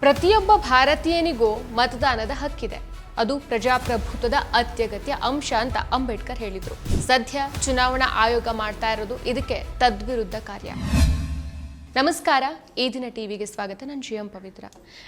ಪ್ರತಿಯೊಬ್ಬ ಭಾರತೀಯನಿಗೂ ಮತದಾನದ ಹಕ್ಕಿದೆ. ಅದು ಪ್ರಜಾಪ್ರಭುತ್ವದ ಅತ್ಯಗತ್ಯ ಅಂಶ ಅಂತ ಅಂಬೇಡ್ಕರ್ ಹೇಳಿದರು. ಸದ್ಯ ಚುನಾವಣಾ ಆಯೋಗ ಮಾಡ್ತಾ ಇರೋದು ಇದಕ್ಕೆ ತದ್ವಿರುದ್ಧ ಕಾರ್ಯ. ನಮಸ್ಕಾರ, ಈ ದಿನ ಟಿವಿಗೆ ಸ್ವಾಗತ. ನಾನು ಜಿ ಎಂ ಪವಿತ್ರ.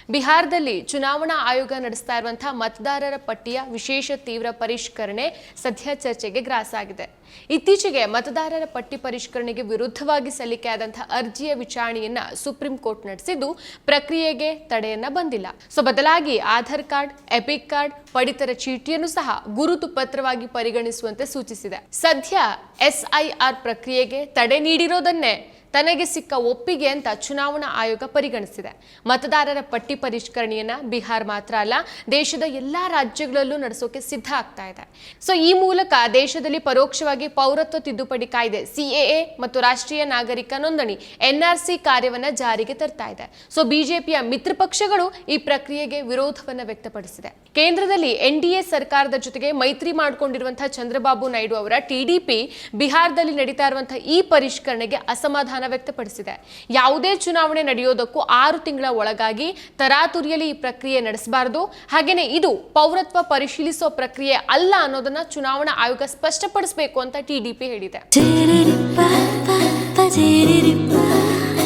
ಬಿಹಾರದಲ್ಲಿ ಚುನಾವಣಾ ಆಯೋಗ ನಡೆಸ್ತಾ ಇರುವಂತಹ ಮತದಾರರ ಪಟ್ಟಿಯ ವಿಶೇಷ ತೀವ್ರ ಪರಿಷ್ಕರಣೆ ಸದ್ಯ ಚರ್ಚೆಗೆ ಗ್ರಾಸಾಗಿದೆ ಇತ್ತೀಚೆಗೆ ಮತದಾರರ ಪಟ್ಟಿ ಪರಿಷ್ಕರಣೆಗೆ ವಿರುದ್ಧವಾಗಿ ಸಲ್ಲಿಕೆಯಾದಂತಹ ಅರ್ಜಿಯ ವಿಚಾರಣೆಯನ್ನ ಸುಪ್ರೀಂ ಕೋರ್ಟ್ ನಡೆಸಿದ್ದು ಪ್ರಕ್ರಿಯೆಗೆ ತಡೆಯನ್ನ ಬಂದಿಲ್ಲ. ಸೊ, ಬದಲಾಗಿ ಆಧಾರ್ ಕಾರ್ಡ್, ಎಪಿಕ್ ಕಾರ್ಡ್, ಪಡಿತರ ಚೀಟಿಯನ್ನು ಸಹ ಗುರುತು ಪತ್ರವಾಗಿ ಪರಿಗಣಿಸುವಂತೆ ಸೂಚಿಸಿದೆ. ಸದ್ಯ ಎಸ್ಐಆರ್ ಪ್ರಕ್ರಿಯೆಗೆ ತಡೆ ನೀಡಿರೋದನ್ನೇ ತನಗೆ ಸಿಕ್ಕ ಒಪ್ಪಿಗೆ ಅಂತ ಚುನಾವಣಾ ಆಯೋಗ ಪರಿಗಣಿಸಿದೆ. ಮತದಾರರ ಪಟ್ಟಿ ಪರಿಷ್ಕರಣೆಯನ್ನ ಬಿಹಾರ್ ಮಾತ್ರ ಅಲ್ಲ, ದೇಶದ ಎಲ್ಲಾ ರಾಜ್ಯಗಳಲ್ಲೂ ನಡೆಸೋಕೆ ಸಿದ್ಧ ಆಗ್ತಾ ಇದೆ. ಸೊ ಈ ಮೂಲಕ ದೇಶದಲ್ಲಿ ಪರೋಕ್ಷವಾಗಿ ಪೌರತ್ವ ತಿದ್ದುಪಡಿ ಕಾಯ್ದೆ ಸಿಎಎ ಮತ್ತು ರಾಷ್ಟ್ರೀಯ ನಾಗರಿಕ ನೋಂದಣಿ ಎನ್ಆರ್ಸಿ ಕಾರ್ಯವನ್ನ ಜಾರಿಗೆ ತರ್ತಾ ಇದೆ. ಸೊ ಬಿಜೆಪಿಯ ಮಿತ್ರ ಪಕ್ಷಗಳು ಈ ಪ್ರಕ್ರಿಯೆಗೆ ವಿರೋಧವನ್ನ ವ್ಯಕ್ತಪಡಿಸಿದೆ. ಕೇಂದ್ರದಲ್ಲಿ ಎನ್ಡಿಎ ಸರ್ಕಾರದ ಜೊತೆಗೆ ಮೈತ್ರಿ ಮಾಡಿಕೊಂಡಿರುವಂತಹ ಚಂದ್ರಬಾಬು ನಾಯ್ಡು ಅವರ ಟಿಡಿಪಿ ಬಿಹಾರದಲ್ಲಿ ನಡೀತಾ ಇರುವಂತಹ ಈ ಪರಿಷ್ಕರಣೆಗೆ ಅಸಮಾಧಾನ ವ್ಯಕ್ತಪಡಿಸಿದೆ. ಯಾವುದೇ ಚುನಾವಣೆ ನಡೆಯೋದಕ್ಕೂ ಆರು ತಿಂಗಳ ಒಳಗಾಗಿ ತರಾತುರಿಯಲ್ಲಿ ಈ ಪ್ರಕ್ರಿಯೆ ನಡೆಸಬಾರದು. ಹಾಗೆಯೇ ಇದು ಪೌರತ್ವ ಪರಿಶೀಲಿಸೋ ಪ್ರಕ್ರಿಯೆ ಅಲ್ಲ ಅನ್ನೋದನ್ನ ಚುನಾವಣಾ ಆಯೋಗ ಸ್ಪಷ್ಟಪಡಿಸಬೇಕು ಅಂತ ಟಿಡಿಪಿ ಹೇಳಿದೆ.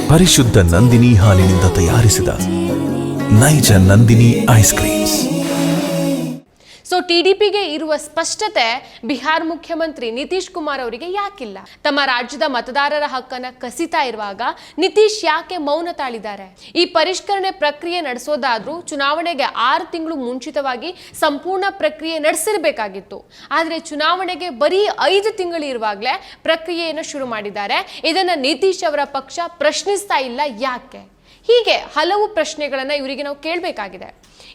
ಪರಿಶುದ್ಧ ನಂದಿನಿ ಹಾಲಿನಿಂದ ತಯಾರಿಸಿದ ನೈಜ ನಂದಿನಿ ಐಸ್ ಕ್ರೀಮ್ಸ್. ಸೊ ಟಿಡಿಪಿಗೆ ಇರುವ ಸ್ಪಷ್ಟತೆ ಬಿಹಾರ್ ಮುಖ್ಯಮಂತ್ರಿ ನಿತೀಶ್ ಕುಮಾರ್ ಅವರಿಗೆ ಯಾಕಿಲ್ಲ. ತಮ್ಮ ರಾಜ್ಯದ ಮತದಾರರ ಹಕ್ಕನ್ನ ಕಸಿತಾ ಇರುವಾಗ ನಿತೀಶ್ ಯಾಕೆ ಮೌನ ತಾಳಿದ್ದಾರೆ? ಈ ಪರಿಷ್ಕರಣೆ ಪ್ರಕ್ರಿಯೆ ನಡೆಸೋದಾದ್ರೂ ಚುನಾವಣೆಗೆ ಆರು ತಿಂಗಳು ಮುಂಚಿತವಾಗಿ ಸಂಪೂರ್ಣ ಪ್ರಕ್ರಿಯೆ ನಡೆಸಿರಬೇಕಾಗಿತ್ತು. ಆದರೆ ಚುನಾವಣೆಗೆ ಬರೀ ಐದು ತಿಂಗಳು ಇರುವಾಗಲೇ ಪ್ರಕ್ರಿಯೆಯನ್ನು ಶುರು ಮಾಡಿದ್ದಾರೆ. ಇದನ್ನು ನಿತೀಶ್ ಅವರ ಪಕ್ಷ ಪ್ರಶ್ನಿಸ್ತಾ ಇಲ್ಲ ಯಾಕೆ? ಹೀಗೆ ಹಲವು ಪ್ರಶ್ನೆಗಳನ್ನು ಇವರಿಗೆ ನಾವು ಕೇಳಬೇಕಾಗಿದೆ.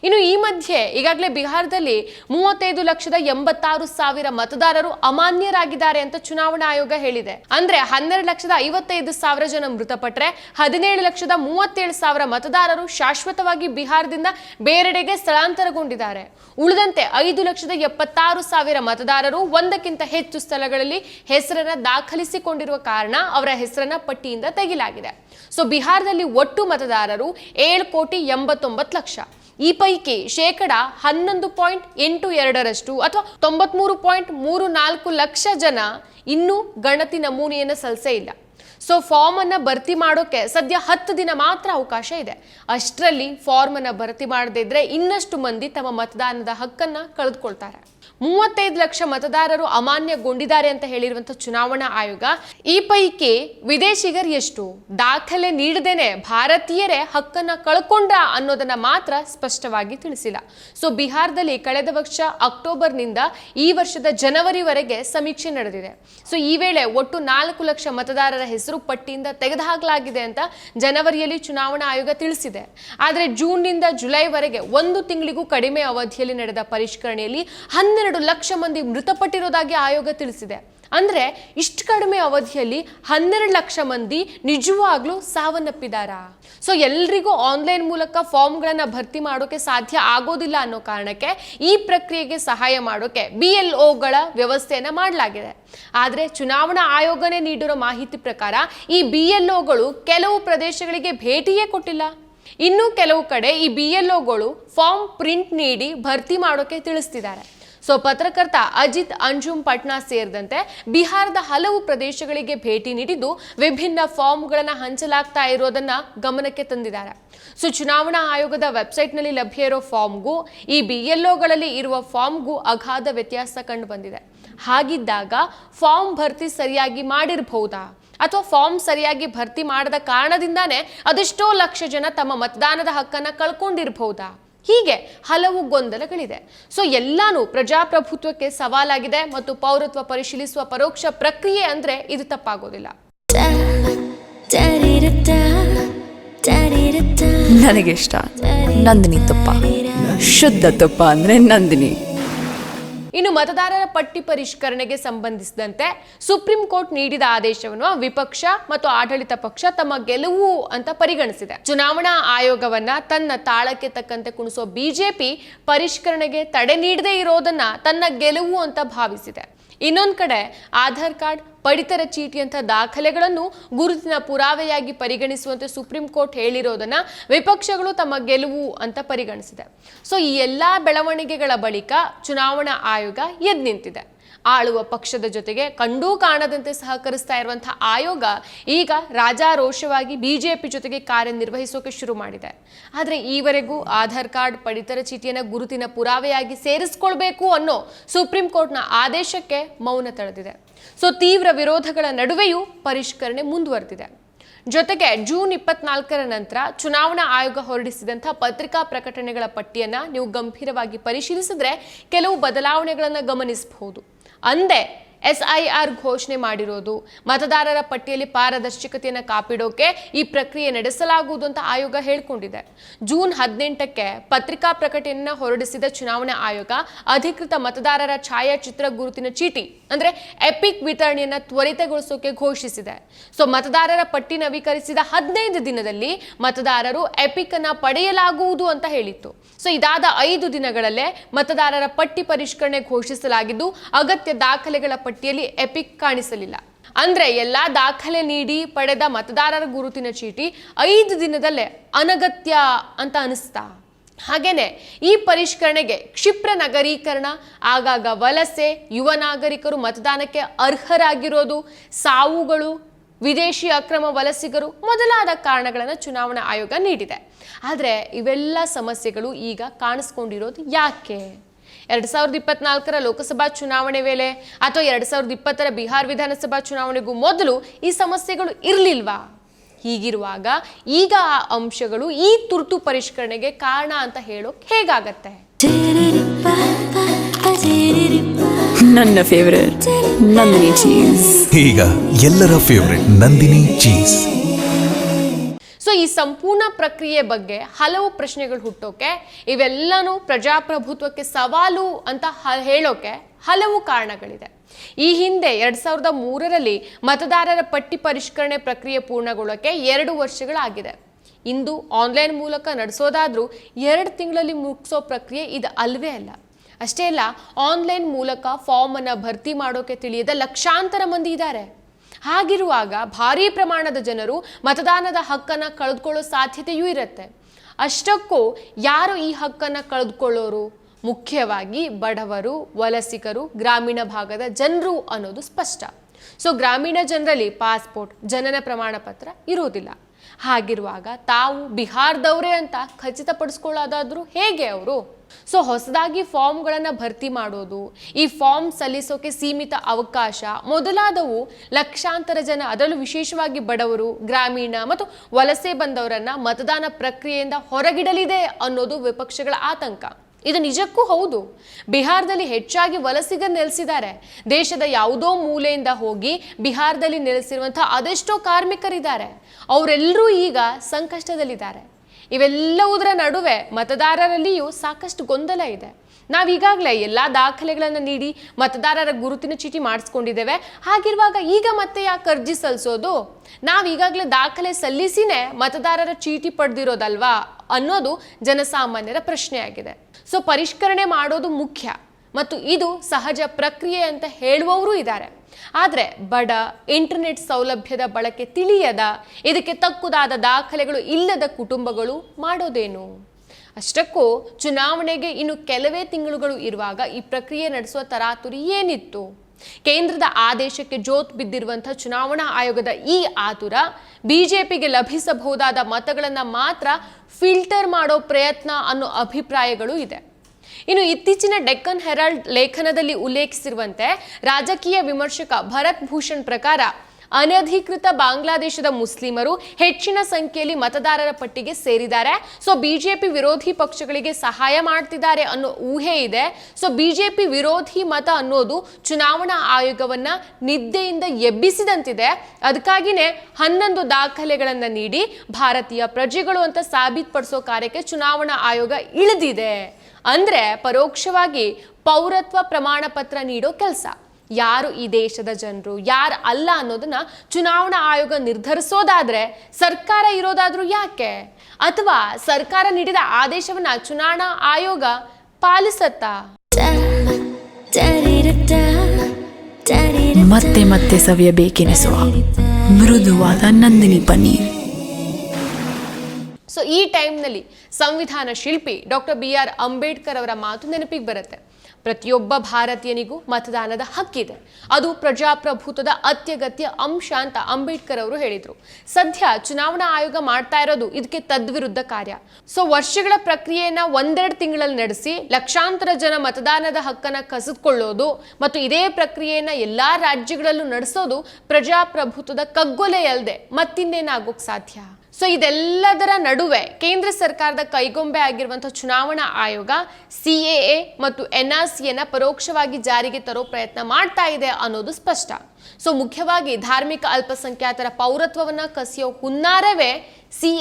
ಇನ್ನು ಈ ಮಧ್ಯೆ ಈಗಾಗಲೇ ಬಿಹಾರದಲ್ಲಿ ಮೂವತ್ತೈದು ಲಕ್ಷದ ಎಂಬತ್ತಾರು ಸಾವಿರ ಮತದಾರರು ಅಮಾನ್ಯರಾಗಿದ್ದಾರೆ ಅಂತ ಚುನಾವಣಾ ಆಯೋಗ ಹೇಳಿದೆ. ಅಂದ್ರೆ ಹನ್ನೆರಡು ಲಕ್ಷದ ಐವತ್ತೈದು ಸಾವಿರ ಜನ ಮೃತಪಟ್ಟರೆ ಹದಿನೇಳು ಲಕ್ಷದ ಮೂವತ್ತೇಳು ಸಾವಿರ ಮತದಾರರು ಶಾಶ್ವತವಾಗಿ ಬಿಹಾರದಿಂದ ಬೇರೆಡೆಗೆ ಸ್ಥಳಾಂತರಗೊಂಡಿದ್ದಾರೆ. ಉಳಿದಂತೆ ಐದು ಲಕ್ಷದ ಎಪ್ಪತ್ತಾರು ಸಾವಿರ ಮತದಾರರು ಒಂದಕ್ಕಿಂತ ಹೆಚ್ಚು ಸ್ಥಳಗಳಲ್ಲಿ ಹೆಸರನ್ನ ದಾಖಲಿಸಿಕೊಂಡಿರುವ ಕಾರಣ ಅವರ ಹೆಸರನ್ನ ಪಟ್ಟಿಯಿಂದ ತೆಗೆಯಲಾಗಿದೆ ಸೊ ಬಿಹಾರದಲ್ಲಿ ಒಟ್ಟು ಮತದಾರರು ಏಳು ಕೋಟಿ ಎಂಬತ್ತೊಂಬತ್ತು ಲಕ್ಷ. ಈ ಪೈಕಿ ಶೇಕಡ ಹನ್ನೊಂದು ಪಾಯಿಂಟ್ ಎಂಟು ಎರಡರಷ್ಟು ಅಥವಾ ತೊಂಬತ್ಮೂರು ಪಾಯಿಂಟ್ ಮೂರು ನಾಲ್ಕು ಲಕ್ಷ ಜನ ಇನ್ನೂ ಗಣತಿ ನಮೂನೆಯನ್ನು ಸಲ್ಲಿಸೇ ಇಲ್ಲ. ಸೊ ಫಾರ್ಮ್ ಅನ್ನ ಭರ್ತಿ ಮಾಡೋಕೆ ಸದ್ಯ ಹತ್ತು ದಿನ ಮಾತ್ರ ಅವಕಾಶ ಇದೆ. ಅಷ್ಟರಲ್ಲಿ ಫಾರ್ಮ್ ಅನ್ನ ಭರ್ತಿ ಮಾಡದೇ ಇದ್ರೆ ಇನ್ನಷ್ಟು ಮಂದಿ ತಮ್ಮ ಮತದಾನದ ಹಕ್ಕನ್ನ ಕಳೆದುಕೊಳ್ತಾರೆ. ಮೂವತ್ತೈದು ಲಕ್ಷ ಮತದಾರರು ಅಮಾನ್ಯಗೊಂಡಿದ್ದಾರೆ ಅಂತ ಹೇಳಿರುವಂತಹ ಚುನಾವಣಾ ಆಯೋಗ, ಈ ಪೈಕಿ ವಿದೇಶಿಗರು ಎಷ್ಟು ದಾಖಲೆ ನೀಡದೇನೆ ಭಾರತೀಯರೇ ಹಕ್ಕನ್ನ ಕಳ್ಕೊಂಡ ಅನ್ನೋದನ್ನ ಮಾತ್ರ ಸ್ಪಷ್ಟವಾಗಿ ತಿಳಿಸಿಲ್ಲ. ಸೊ, ಬಿಹಾರದಲ್ಲಿ ಕಳೆದ ವರ್ಷ ಅಕ್ಟೋಬರ್ನಿಂದ ಈ ವರ್ಷದ ಜನವರಿವರೆಗೆ ಸಮೀಕ್ಷೆ ನಡೆದಿದೆ. ಸೊ, ಈ ವೇಳೆ ಒಟ್ಟು ನಾಲ್ಕು ಲಕ್ಷ ಮತದಾರರ ಹೆಸರು ಪಟ್ಟಿಯಿಂದ ತೆಗೆದುಹಾಕಲಾಗಿದೆ ಅಂತ ಜನವರಿಯಲ್ಲಿ ಚುನಾವಣಾ ಆಯೋಗ ತಿಳಿಸಿದೆ. ಆದರೆ ಜೂನ್ನಿಂದ ಜುಲೈವರೆಗೆ ಒಂದು ತಿಂಗಳಿಗೂ ಕಡಿಮೆ ಅವಧಿಯಲ್ಲಿ ನಡೆದ ಪರಿಷ್ಕರಣೆಯಲ್ಲಿ ಹನ್ನೆರಡು ಲಕ್ಷ ಮಂದಿ ಮೃತಪಟ್ಟಿರೋದಾಗಿ ಆಯೋಗ ತಿಳಿಸಿದೆ. ಅಂದ್ರೆ ಇಷ್ಟು ಕಡಿಮೆ ಅವಧಿಯಲ್ಲಿ ಹನ್ನೆರಡು ಲಕ್ಷ ಮಂದಿ ನಿಜವಾಗ್ಲೂ ಸಾವನ್ನಪ್ಪಿದಾರಾ? ಸೊ ಎಲ್ರಿಗೂ ಆನ್ಲೈನ್ ಮೂಲಕ ಫಾರ್ಮ್ಗಳನ್ನ ಭರ್ತಿ ಮಾಡೋಕೆ ಸಾಧ್ಯ ಆಗೋದಿಲ್ಲ ಅನ್ನೋ ಕಾರಣಕ್ಕೆ ಈ ಪ್ರಕ್ರಿಯೆಗೆ ಸಹಾಯ ಮಾಡೋಕೆ ಬಿ ಎಲ್ ಒಗಳ ವ್ಯವಸ್ಥೆಯನ್ನ ಮಾಡಲಾಗಿದೆ. ಆದರೆ ಚುನಾವಣಾ ಆಯೋಗನೇ ನೀಡಿರೋ ಮಾಹಿತಿ ಪ್ರಕಾರ ಈ ಬಿ ಎಲ್ ಒಗಳು ಕೆಲವು ಪ್ರದೇಶಗಳಿಗೆ ಭೇಟಿಯೇ ಕೊಟ್ಟಿಲ್ಲ. ಇನ್ನು ಕೆಲವು ಕಡೆ ಈ ಬಿ ಎಲ್ ಒಗಳು ಫಾರ್ಮ್ ಪ್ರಿಂಟ್ ನೀಡಿ ಭರ್ತಿ ಮಾಡೋಕೆ ತಿಳಿಸ್ತಿದ್ದಾರೆ. ಸೊ ಪತ್ರಕರ್ತ ಅಜಿತ್, ಅಂಜುಮ್, ಪಟ್ನಾ ಸೇರಿದಂತೆ ಬಿಹಾರದ ಹಲವು ಪ್ರದೇಶಗಳಿಗೆ ಭೇಟಿ ನೀಡಿದ್ದು ವಿಭಿನ್ನ ಫಾರ್ಮ್ಗಳನ್ನು ಹಂಚಲಾಗ್ತಾ ಇರೋದನ್ನ ಗಮನಕ್ಕೆ ತಂದಿದ್ದಾರೆ. ಸೊ ಚುನಾವಣಾ ಆಯೋಗದ ವೆಬ್ಸೈಟ್ನಲ್ಲಿ ಲಭ್ಯ ಇರೋ ಫಾರ್ಮ್ಗೂ, ಈ ಬಿಎಲ್ಒಗಳಲ್ಲಿ ಗಳಲ್ಲಿ ಇರುವ ಫಾರ್ಮ್ಗೂ ಅಗಾಧ ವ್ಯತ್ಯಾಸ ಕಂಡು ಬಂದಿದೆ ಹಾಗಿದ್ದಾಗ ಫಾರ್ಮ್ ಭರ್ತಿ ಸರಿಯಾಗಿ ಮಾಡಿರಬಹುದಾ ಅಥವಾ ಫಾರ್ಮ್ ಸರಿಯಾಗಿ ಭರ್ತಿ ಮಾಡದ ಕಾರಣದಿಂದಾನೇ ಅದೆಷ್ಟೋ ಲಕ್ಷ ಜನ ತಮ್ಮ ಮತದಾನದ ಹಕ್ಕನ್ನ ಕಳ್ಕೊಂಡಿರಬಹುದಾ ಹೀಗೆ ಹಲವು ಗೊಂದಲಗಳಿದೆ. ಸೊ ಎಲ್ಲಾನು ಪ್ರಜಾಪ್ರಭುತ್ವಕ್ಕೆ ಸವಾಲಾಗಿದೆ ಮತ್ತು ಪೌರತ್ವ ಪರಿಶೀಲಿಸುವ ಪರೋಕ್ಷ ಪ್ರಕ್ರಿಯೆ ಅಂದ್ರೆ ಇದು ತಪ್ಪಾಗೋದಿಲ್ಲ. ನನಗಿಷ್ಟ ಇಷ್ಟ. ನಂದಿನಿ ತುಪ್ಪ. ಶುದ್ಧ ತುಪ್ಪ ಅಂದ್ರೆ ನಂದಿನಿ. ಇನ್ನು ಮತದಾರರ ಪಟ್ಟಿ ಪರಿಷ್ಕರಣೆಗೆ ಸಂಬಂಧಿಸಿದಂತೆ ಸುಪ್ರೀಂ ಕೋರ್ಟ್ ನೀಡಿದ ಆದೇಶವನ್ನು ವಿಪಕ್ಷ ಮತ್ತು ಆಡಳಿತ ಪಕ್ಷ ತಮ್ಮ ಗೆಲುವು ಅಂತ ಪರಿಗಣಿಸಿದೆ. ಚುನಾವಣಾ ಆಯೋಗವನ್ನ ತನ್ನ ತಾಳಕ್ಕೆ ತಕ್ಕಂತೆ ಕುಣಿಸೋ ಬಿಜೆಪಿ ಪರಿಷ್ಕರಣೆಗೆ ತಡೆ ನೀಡದೇ ಇರೋದನ್ನ ತನ್ನ ಗೆಲುವು ಅಂತ ಭಾವಿಸಿದೆ. ಇನ್ನೊಂದು ಕಡೆ ಆಧಾರ್ ಕಾರ್ಡ್, ಪಡಿತರ ಚೀಟಿಯಂಥ ದಾಖಲೆಗಳನ್ನು ಗುರುತಿನ ಪುರಾವೆಯಾಗಿ ಪರಿಗಣಿಸುವಂತೆ ಸುಪ್ರೀಂ ಕೋರ್ಟ್ ಹೇಳಿರೋದನ್ನ ವಿಪಕ್ಷಗಳು ತಮ್ಮ ಗೆಲುವು ಅಂತ ಪರಿಗಣಿಸಿದೆ. ಸೊ ಈ ಎಲ್ಲಾ ಬೆಳವಣಿಗೆಗಳ ಬಳಿಕ ಚುನಾವಣಾ ಆಯೋಗ ಎದ್ದು ನಿಂತಿದೆ. ಆಳುವ ಪಕ್ಷದ ಜೊತೆಗೆ ಕಂಡೂ ಕಾಣದಂತೆ ಸಹಕರಿಸ್ತಾ ಇರುವಂತಹ ಆಯೋಗ ಈಗ ರಾಜಾರೋಷವಾಗಿ ಬಿಜೆಪಿ ಜೊತೆಗೆ ಕಾರ್ಯನಿರ್ವಹಿಸೋಕೆ ಶುರು ಮಾಡಿದೆ. ಆದರೆ ಈವರೆಗೂ ಆಧಾರ್ ಕಾರ್ಡ್ ಪಡಿತರ ಚೀಟಿಯನ್ನು ಗುರುತಿನ ಪುರಾವೆಯಾಗಿ ಸೇರಿಸ್ಕೊಳ್ಬೇಕು ಅನ್ನೋ ಸುಪ್ರೀಂ ಕೋರ್ಟ್ನ ಆದೇಶಕ್ಕೆ ಮೌನ ತಳೆದಿದೆ. ಸೊ ತೀವ್ರ ವಿರೋಧಗಳ ನಡುವೆಯೂ ಪರಿಷ್ಕರಣೆ ಮುಂದುವರೆದಿದೆ. ಜೊತೆಗೆ ಜೂನ್ ಇಪ್ಪತ್ನಾಲ್ಕರ ನಂತರ ಚುನಾವಣಾ ಆಯೋಗ ಹೊರಡಿಸಿದಂಥ ಪತ್ರಿಕಾ ಪ್ರಕಟಣೆಗಳ ಪಟ್ಟಿಯನ್ನು ನೀವು ಗಂಭೀರವಾಗಿ ಪರಿಶೀಲಿಸಿದ್ರೆ ಕೆಲವು ಬದಲಾವಣೆಗಳನ್ನು ಗಮನಿಸಬಹುದು. ಅಂದೆ ಎಸ್ ಐ ಆರ್ ಘೋಷಣೆ ಮಾಡಿರೋದು. ಮತದಾರರ ಪಟ್ಟಿಯಲ್ಲಿ ಪಾರದರ್ಶಕತೆಯನ್ನು ಕಾಪಿಡೋಕೆ ಈ ಪ್ರಕ್ರಿಯೆ ನಡೆಸಲಾಗುವುದು ಅಂತ ಆಯೋಗ ಹೇಳಿಕೊಂಡಿದೆ. ಜೂನ್ ಹದಿನೆಂಟಕ್ಕೆ ಪತ್ರಿಕಾ ಪ್ರಕಟಣೆಯನ್ನು ಹೊರಡಿಸಿದ ಚುನಾವಣಾ ಆಯೋಗ ಅಧಿಕೃತ ಮತದಾರರ ಛಾಯಾಚಿತ್ರ ಗುರುತಿನ ಚೀಟಿ ಅಂದ್ರೆ ಎಪಿಕ್ ವಿತರಣೆಯನ್ನ ತ್ವರಿತಗೊಳಿಸೋಕೆ ಘೋಷಿಸಿದೆ. ಸೊ ಮತದಾರರ ಪಟ್ಟಿ ನವೀಕರಿಸಿದ ಹದಿನೈದು ದಿನದಲ್ಲಿ ಮತದಾರರು ಎಪಿಕ್ ಅನ್ನ ಪಡೆಯಲಾಗುವುದು ಅಂತ ಹೇಳಿತ್ತು. ಸೊ ಇದಾದ ಐದು ದಿನಗಳಲ್ಲೇ ಮತದಾರರ ಪಟ್ಟಿ ಪರಿಷ್ಕರಣೆ ಘೋಷಿಸಲಾಗಿದ್ದು, ಅಗತ್ಯ ದಾಖಲೆಗಳ ಪಟ್ಟಿಯಲ್ಲಿ ಎಪಿಕ್ ಕಾಣಿಸಲಿಲ್ಲ. ಅಂದ್ರೆ ಎಲ್ಲಾ ದಾಖಲೆ ನೀಡಿ ಪಡೆದ ಮತದಾರರ ಗುರುತಿನ ಚೀಟಿ ಐದು ದಿನದಲ್ಲೇ ಅನಗತ್ಯ ಅಂತ ಅನಿಸ್ತಾ ಹಾಗೇನೆ ಈ ಪರಿಷ್ಕರಣೆಗೆ ಕ್ಷಿಪ್ರ ನಗರೀಕರಣ, ಆಗಾಗ ವಲಸೆ, ಯುವ ನಾಗರಿಕರು ಮತದಾನಕ್ಕೆ ಅರ್ಹರಾಗಿರೋದು, ಸಾವುಗಳು, ವಿದೇಶಿ ಅಕ್ರಮ ವಲಸಿಗರು ಮೊದಲಾದ ಕಾರಣಗಳನ್ನು ಚುನಾವಣಾ ಆಯೋಗ ನೀಡಿದೆ. ಆದರೆ ಇವೆಲ್ಲ ಸಮಸ್ಯೆಗಳು ಈಗ ಕಾಣಿಸ್ಕೊಂಡಿರೋದು ಯಾಕೆ? ಎರಡು ಸಾವಿರದ ಇಪ್ಪತ್ನಾಲ್ಕರ ಲೋಕಸಭಾ ಚುನಾವಣೆ ವೇಳೆ ಅಥವಾ ಎರಡು ಸಾವಿರದ ಇಪ್ಪತ್ತರ ಬಿಹಾರ್ ವಿಧಾನಸಭಾ ಚುನಾವಣೆಗೂ ಮೊದಲು ಈ ಸಮಸ್ಯೆಗಳು ಇರಲಿಲ್ವಾ? ಹೀಗಿರುವಾಗ ಈಗ ಆ ಅಂಶಗಳು ಈ ತುರ್ತು ಪರಿಷ್ಕರಣೆಗೆ ಕಾರಣ ಅಂತ ಹೇಳೋಕೆ ಹೇಗಾಗತ್ತೆ? ನನ್ನ ಫೇವರೇಟ್ ನಂದಿನಿ ಚೀಸ್ ಈಗ ಎಲ್ಲರ ಫೇವರೇಟ್ ನಂದಿನಿ ಚೀಸ್ ಸೊ ಈ ಸಂಪೂರ್ಣ ಪ್ರಕ್ರಿಯೆ ಬಗ್ಗೆ ಹಲವು ಪ್ರಶ್ನೆಗಳು ಹುಟ್ಟೋಕೆ ಇವೆಲ್ಲನೂ ಪ್ರಜಾಪ್ರಭುತ್ವಕ್ಕೆ ಸವಾಲು ಅಂತ ಹೇಳೋಕೆ ಹಲವು ಕಾರಣಗಳಿದೆ. ಈ ಹಿಂದೆ ಎರಡ್ ಸಾವಿರದ ಮೂರರಲ್ಲಿ ಮತದಾರರ ಪಟ್ಟಿ ಪರಿಷ್ಕರಣೆ ಪ್ರಕ್ರಿಯೆ ಪೂರ್ಣಗೊಳ್ಳೋಕೆ ಎರಡು ವರ್ಷಗಳಾಗಿದೆ. ಇಂದು ಆನ್ಲೈನ್ ಮೂಲಕ ನಡೆಸೋದಾದ್ರೂ ಎರಡು ತಿಂಗಳಲ್ಲಿ ಮುಗಿಸೋ ಪ್ರಕ್ರಿಯೆ ಇದು ಅಲ್ವೇ ಅಲ್ಲ. ಅಷ್ಟೇ ಅಲ್ಲ, ಆನ್ಲೈನ್ ಮೂಲಕ ಫಾರ್ಮ್ ಅನ್ನ ಭರ್ತಿ ಮಾಡೋಕೆ ತಿಳಿಯದ ಲಕ್ಷಾಂತರ ಮಂದಿ ಇದ್ದಾರೆ. ಹಾಗಿರುವಾಗ ಭಾರೀ ಪ್ರಮಾಣದ ಜನರು ಮತದಾನದ ಹಕ್ಕನ್ನು ಕಳೆದುಕೊಳ್ಳೋ ಸಾಧ್ಯತೆಯೂ ಇರುತ್ತೆ. ಅಷ್ಟಕ್ಕೂ ಯಾರು ಈ ಹಕ್ಕನ್ನು ಕಳೆದುಕೊಳ್ಳೋರು? ಮುಖ್ಯವಾಗಿ ಬಡವರು, ವಲಸಿಗರು, ಗ್ರಾಮೀಣ ಭಾಗದ ಜನರು ಅನ್ನೋದು ಸ್ಪಷ್ಟ. ಸೊ ಗ್ರಾಮೀಣ ಜನರಲ್ಲಿ ಪಾಸ್ಪೋರ್ಟ್ ಜನನ ಪ್ರಮಾಣ ಪತ್ರ ಇರೋದಿಲ್ಲ ಹಾಗಿರುವಾಗ ತಾವು ಬಿಹಾರದವರೇ ಅಂತ ಖಚಿತಪಡಿಸ್ಕೊಳ್ಳೋದಾದ್ರೂ ಹೇಗೆ ಅವರು? ಸೊ ಹೊಸದಾಗಿ ಫಾರ್ಮ್ಗಳನ್ನು ಭರ್ತಿ ಮಾಡೋದು, ಈ ಫಾರ್ಮ್ ಸಲ್ಲಿಸೋಕೆ ಸೀಮಿತ ಅವಕಾಶ ಮೊದಲಾದವು ಲಕ್ಷಾಂತರ ಜನ, ಅದರಲ್ಲೂ ವಿಶೇಷವಾಗಿ ಬಡವರು, ಗ್ರಾಮೀಣ ಮತ್ತು ವಲಸೆ ಬಂದವರನ್ನ ಮತದಾನ ಪ್ರಕ್ರಿಯೆಯಿಂದ ಹೊರಗಿಡಲಿದೆ ಅನ್ನೋದು ವಿಪಕ್ಷಗಳ ಆತಂಕ. ಇದು ನಿಜಕ್ಕೂ ಹೌದು. ಬಿಹಾರದಲ್ಲಿ ಹೆಚ್ಚಾಗಿ ವಲಸಿಗರು ನೆಲೆಸಿದ್ದಾರೆ. ದೇಶದ ಯಾವುದೋ ಮೂಲೆಯಿಂದ ಹೋಗಿ ಬಿಹಾರದಲ್ಲಿ ನೆಲೆಸಿರುವಂಥ ಅದೆಷ್ಟೋ ಕಾರ್ಮಿಕರಿದ್ದಾರೆ. ಅವರೆಲ್ಲರೂ ಈಗ ಸಂಕಷ್ಟದಲ್ಲಿದ್ದಾರೆ. ಇವೆಲ್ಲವುದರ ನಡುವೆ ಮತದಾರರಲ್ಲಿಯೂ ಸಾಕಷ್ಟು ಗೊಂದಲ ಇದೆ. ನಾವು ಈಗಾಗಲೇ ಎಲ್ಲ ದಾಖಲೆಗಳನ್ನು ನೀಡಿ ಮತದಾರರ ಗುರುತಿನ ಚೀಟಿ ಮಾಡಿಸ್ಕೊಂಡಿದ್ದೇವೆ. ಹಾಗಿರುವಾಗ ಈಗ ಮತ್ತೆ ಯಾಕೆ ಅರ್ಜಿ ಸಲ್ಲಿಸೋದು? ನಾವೀಗಾಗಲೇ ದಾಖಲೆ ಸಲ್ಲಿಸಿನೇ ಮತದಾರರ ಚೀಟಿ ಪಡೆದಿರೋದಲ್ವಾ? ಅನ್ನೋದು ಜನಸಾಮಾನ್ಯರ ಪ್ರಶ್ನೆಯಾಗಿದೆ. ಸೊ ಪರಿಷ್ಕರಣೆ ಮಾಡೋದು ಮುಖ್ಯ ಮತ್ತು ಇದು ಸಹಜ ಪ್ರಕ್ರಿಯೆ ಅಂತ ಹೇಳುವವರು ಇದ್ದಾರೆ. ಆದರೆ ಬಡ, ಇಂಟರ್ನೆಟ್ ಸೌಲಭ್ಯದ ಬಳಕೆ ತಿಳಿಯದ, ಇದಕ್ಕೆ ತಕ್ಕುದಾದ ದಾಖಲೆಗಳು ಇಲ್ಲದ ಕುಟುಂಬಗಳು ಮಾಡೋದೇನು? ಅಷ್ಟಕ್ಕೂ ಚುನಾವಣೆಗೆ ಇನ್ನು ಕೆಲವೇ ತಿಂಗಳುಗಳು ಇರುವಾಗ ಈ ಪ್ರಕ್ರಿಯೆ ನಡೆಸುವ ತರಾತುರಿ ಏನಿತ್ತು? ಕೇಂದ್ರದ ಆದೇಶಕ್ಕೆ ಜೋತ್ ಬಿದ್ದಿರುವಂತಹ ಚುನಾವಣಾ ಆಯೋಗದ ಈ ಆತುರ ಬಿಜೆಪಿಗೆ ಲಭಿಸಬಹುದಾದ ಮತಗಳನ್ನು ಮಾತ್ರ ಫಿಲ್ಟರ್ ಮಾಡೋ ಪ್ರಯತ್ನ ಅನ್ನೋ ಅಭಿಪ್ರಾಯಗಳು ಇದೆ. ಇನ್ನು ಇತ್ತೀಚಿನ ಡೆಕ್ಕನ್ ಹೆರಾಲ್ಡ್ ಲೇಖನದಲ್ಲಿ ಉಲ್ಲೇಖಿಸಿರುವಂತೆ ರಾಜಕೀಯ ವಿಮರ್ಶಕ ಭರತ್ ಭೂಷಣ್ ಪ್ರಕಾರ ಅನಧಿಕೃತ ಬಾಂಗ್ಲಾದೇಶದ ಮುಸ್ಲಿಮರು ಹೆಚ್ಚಿನ ಸಂಖ್ಯೆಯಲ್ಲಿ ಮತದಾರರ ಪಟ್ಟಿಗೆ ಸೇರಿದ್ದಾರೆ. ಸೊ ಬಿಜೆಪಿ ವಿರೋಧಿ ಪಕ್ಷಗಳಿಗೆ ಸಹಾಯ ಮಾಡ್ತಿದ್ದಾರೆ ಅನ್ನೋ ಊಹೆ ಇದೆ. ಸೊ ಬಿಜೆಪಿ ವಿರೋಧಿ ಮತ ಅನ್ನೋದು ಚುನಾವಣಾ ಆಯೋಗವನ್ನ ನಿದ್ದೆಯಿಂದ ಎಬ್ಬಿಸಿದಂತಿದೆ. ಅದಕ್ಕಾಗಿನೇ ಹನ್ನೊಂದು ದಾಖಲೆಗಳನ್ನು ನೀಡಿ ಭಾರತೀಯ ಪ್ರಜೆಗಳು ಅಂತ ಸಾಬೀತುಪಡಿಸೋ ಕಾರ್ಯಕ್ಕೆ ಚುನಾವಣಾ ಆಯೋಗ ಇಳಿದಿದೆ. ಅಂದ್ರೆ ಪರೋಕ್ಷವಾಗಿ ಪೌರತ್ವ ಪ್ರಮಾಣ ಪತ್ರ ನೀಡೋ ಕೆಲಸ. ಯಾರು ಈ ದೇಶದ ಜನರು, ಯಾರು ಅಲ್ಲ ಅನ್ನೋದನ್ನ ಚುನಾವಣಾ ಆಯೋಗ ನಿರ್ಧರಿಸೋದಾದ್ರೆ ಸರ್ಕಾರ ಇರೋದಾದ್ರೂ ಯಾಕೆ? ಅಥವಾ ಸರ್ಕಾರ ನೀಡಿದ ಆದೇಶವನ್ನ ಚುನಾವಣಾ ಆಯೋಗ ಪಾಲಿಸತ್ತಾ? ಮತ್ತೆ ಮತ್ತೆ ಸವಿಯಬೇಕೆನಿಸುವ ಮೃದುವಾದ ನಂದಿನಿ ಪನ್ನೀರ್. ಸೊ ಈ ಟೈಮ್ನಲ್ಲಿ ಸಂವಿಧಾನ ಶಿಲ್ಪಿ ಡಾಕ್ಟರ್ ಬಿ ಆರ್ ಅಂಬೇಡ್ಕರ್ ಅವರ ಮಾತು ನೆನಪಿಗೆ ಬರುತ್ತೆ. ಪ್ರತಿಯೊಬ್ಬ ಭಾರತೀಯನಿಗೂ ಮತದಾನದ ಹಕ್ಕಿದೆ. ಅದು ಪ್ರಜಾಪ್ರಭುತ್ವದ ಅತ್ಯಗತ್ಯ ಅಂಶ ಅಂತ ಅಂಬೇಡ್ಕರ್ ಅವರು ಹೇಳಿದರು. ಸದ್ಯ ಚುನಾವಣಾ ಆಯೋಗ ಮಾಡ್ತಾ ಇರೋದು ಇದಕ್ಕೆ ತದ್ವಿರುದ್ಧ ಕಾರ್ಯ. ಸೊ ವರ್ಷಗಳ ಪ್ರಕ್ರಿಯೆಯನ್ನ ಒಂದೆರಡು ತಿಂಗಳಲ್ಲಿ ನಡೆಸಿ ಲಕ್ಷಾಂತರ ಜನ ಮತದಾನದ ಹಕ್ಕನ್ನ ಕಸಿದುಕೊಳ್ಳೋದು ಮತ್ತು ಇದೇ ಪ್ರಕ್ರಿಯೆಯನ್ನ ಎಲ್ಲಾ ರಾಜ್ಯಗಳಲ್ಲೂ ನಡೆಸೋದು ಪ್ರಜಾಪ್ರಭುತ್ವದ ಕಗ್ಗೊಲೆ ಅಲ್ಲದೆ ಮತ್ತಿನ್ನೇನಾಗೋಕ್ ಸಾಧ್ಯ? ಸೊ ಇದೆಲ್ಲದರ ನಡುವೆ ಕೇಂದ್ರ ಸರ್ಕಾರದ ಕೈಗೊಂಬೆ ಆಗಿರುವಂತಹ ಚುನಾವಣಾ ಆಯೋಗ ಸಿ ಮತ್ತು ಎನ್ ಆರ್ ಪರೋಕ್ಷವಾಗಿ ಜಾರಿಗೆ ತರೋ ಪ್ರಯತ್ನ ಮಾಡ್ತಾ ಇದೆ ಅನ್ನೋದು ಸ್ಪಷ್ಟ. ಸೊ ಮುಖ್ಯವಾಗಿ ಧಾರ್ಮಿಕ ಅಲ್ಪಸಂಖ್ಯಾತರ ಪೌರತ್ವವನ್ನ ಕಸಿಯೋ ಹುನ್ನಾರವೇ ಸಿ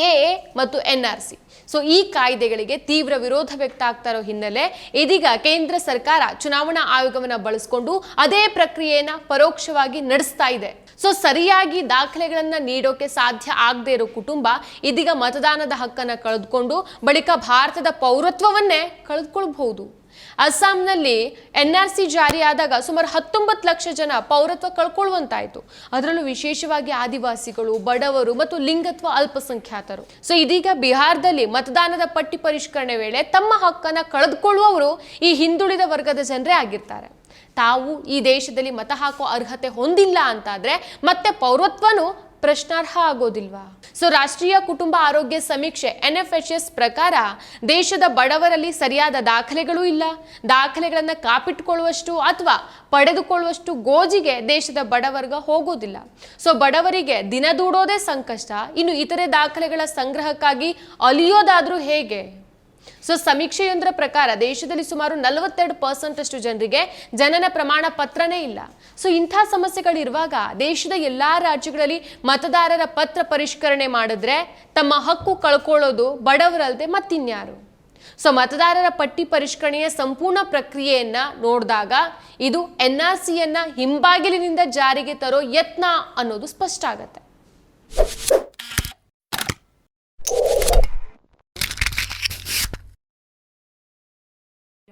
ಮತ್ತು ಎನ್ ಆರ್ ಸಿ ಸೊ ಈ ಕಾಯ್ದೆಗಳಿಗೆ ತೀವ್ರ ವಿರೋಧ ವ್ಯಕ್ತ ಆಗ್ತಾ ಇರೋ ಹಿನ್ನೆಲೆ ಇದೀಗ ಕೇಂದ್ರ ಸರ್ಕಾರ ಚುನಾವಣಾ ಆಯೋಗವನ್ನು ಬಳಸಿಕೊಂಡು ಅದೇ ಪ್ರಕ್ರಿಯೆಯನ್ನ ಪರೋಕ್ಷವಾಗಿ ನಡೆಸ್ತಾ ಇದೆ. ಸೊ ಸರಿಯಾಗಿ ದಾಖಲೆಗಳನ್ನು ನೀಡೋಕೆ ಸಾಧ್ಯ ಆಗದೇ ಇರೋ ಕುಟುಂಬ ಇದೀಗ ಮತದಾನದ ಹಕ್ಕನ್ನು ಕಳೆದುಕೊಂಡು ಬಳಿಕ ಭಾರತದ ಪೌರತ್ವವನ್ನೇ ಕಳೆದುಕೊಳ್ಬಹುದು. ಅಸ್ಸಾಂನಲ್ಲಿ ಎನ್ ಆರ್ ಸಿ ಜಾರಿಯಾದಾಗ ಸುಮಾರು ಹತ್ತೊಂಬತ್ತು ಲಕ್ಷ ಜನ ಪೌರತ್ವ ಕಳ್ಕೊಳ್ಳುವಂತಾಯಿತು. ಅದರಲ್ಲೂ ವಿಶೇಷವಾಗಿ ಆದಿವಾಸಿಗಳು, ಬಡವರು ಮತ್ತು ಲಿಂಗತ್ವ ಅಲ್ಪಸಂಖ್ಯಾತರು. ಸೊ ಇದೀಗ ಬಿಹಾರದಲ್ಲಿ ಮತದಾನದ ಪಟ್ಟಿ ಪರಿಷ್ಕರಣೆ ವೇಳೆ ತಮ್ಮ ಹಕ್ಕನ್ನು ಕಳೆದುಕೊಳ್ಳುವವರು ಈ ಹಿಂದುಳಿದ ವರ್ಗದ ಜನರೇ ಆಗಿರ್ತಾರೆ. ತಾವು ಈ ದೇಶದಲ್ಲಿ ಮತ ಹಾಕೋ ಅರ್ಹತೆ ಹೊಂದಿಲ್ಲ ಅಂತಾದ್ರೆ ಮತ್ತೆ ಪೌರತ್ವನು ಪ್ರಶ್ನಾರ್ಹ ಆಗೋದಿಲ್ವಾ? ಸೊ ರಾಷ್ಟ್ರೀಯ ಕುಟುಂಬ ಆರೋಗ್ಯ ಸಮೀಕ್ಷೆ ಎನ್ ಎಫ್ ಎಚ್ ಎಸ್ ಪ್ರಕಾರ ದೇಶದ ಬಡವರಲ್ಲಿ ಸರಿಯಾದ ದಾಖಲೆಗಳೂ ಇಲ್ಲ. ದಾಖಲೆಗಳನ್ನು ಕಾಪಿಟ್ಕೊಳ್ಳುವಷ್ಟು ಅಥವಾ ಪಡೆದುಕೊಳ್ಳುವಷ್ಟು ಗೋಜಿಗೆ ದೇಶದ ಬಡವರ್ಗ ಹೋಗೋದಿಲ್ಲ. ಸೊ ಬಡವರಿಗೆ ದಿನ ದೂಡೋದೇ ಸಂಕಷ್ಟ. ಇನ್ನು ಇತರೆ ದಾಖಲೆಗಳ ಸಂಗ್ರಹಕ್ಕಾಗಿ ಅಲಿಯೋದಾದರೂ ಹೇಗೆ? ಸೊ ಸಮೀಕ್ಷೆಯೊಂದರ ಪ್ರಕಾರ ದೇಶದಲ್ಲಿ ಸುಮಾರು ನಲವತ್ತೆರಡು ಪರ್ಸೆಂಟ್ ಅಷ್ಟು ಜನರಿಗೆ ಜನನ ಪ್ರಮಾಣ ಪತ್ರನೇ ಇಲ್ಲ. ಸೊ ಇಂಥ ಸಮಸ್ಯೆಗಳಿರುವಾಗ ದೇಶದ ಎಲ್ಲಾ ರಾಜ್ಯಗಳಲ್ಲಿ ಮತದಾರರ ಪತ್ರ ಪರಿಷ್ಕರಣೆ ಮಾಡಿದ್ರೆ ತಮ್ಮ ಹಕ್ಕು ಕಳ್ಕೊಳ್ಳೋದು ಬಡವರಲ್ಲದೆ ಮತ್ತಿನ್ಯಾರು? ಸೊ ಮತದಾರರ ಪಟ್ಟಿ ಪರಿಷ್ಕರಣೆಯ ಸಂಪೂರ್ಣ ಪ್ರಕ್ರಿಯೆಯನ್ನ ನೋಡಿದಾಗ ಇದು ಎನ್ ಆರ್ ಸಿಯನ್ನ ಹಿಂಬಾಗಿಲಿನಿಂದ ಜಾರಿಗೆ ತರೋ ಯತ್ನ ಅನ್ನೋದು ಸ್ಪಷ್ಟ ಆಗತ್ತೆ.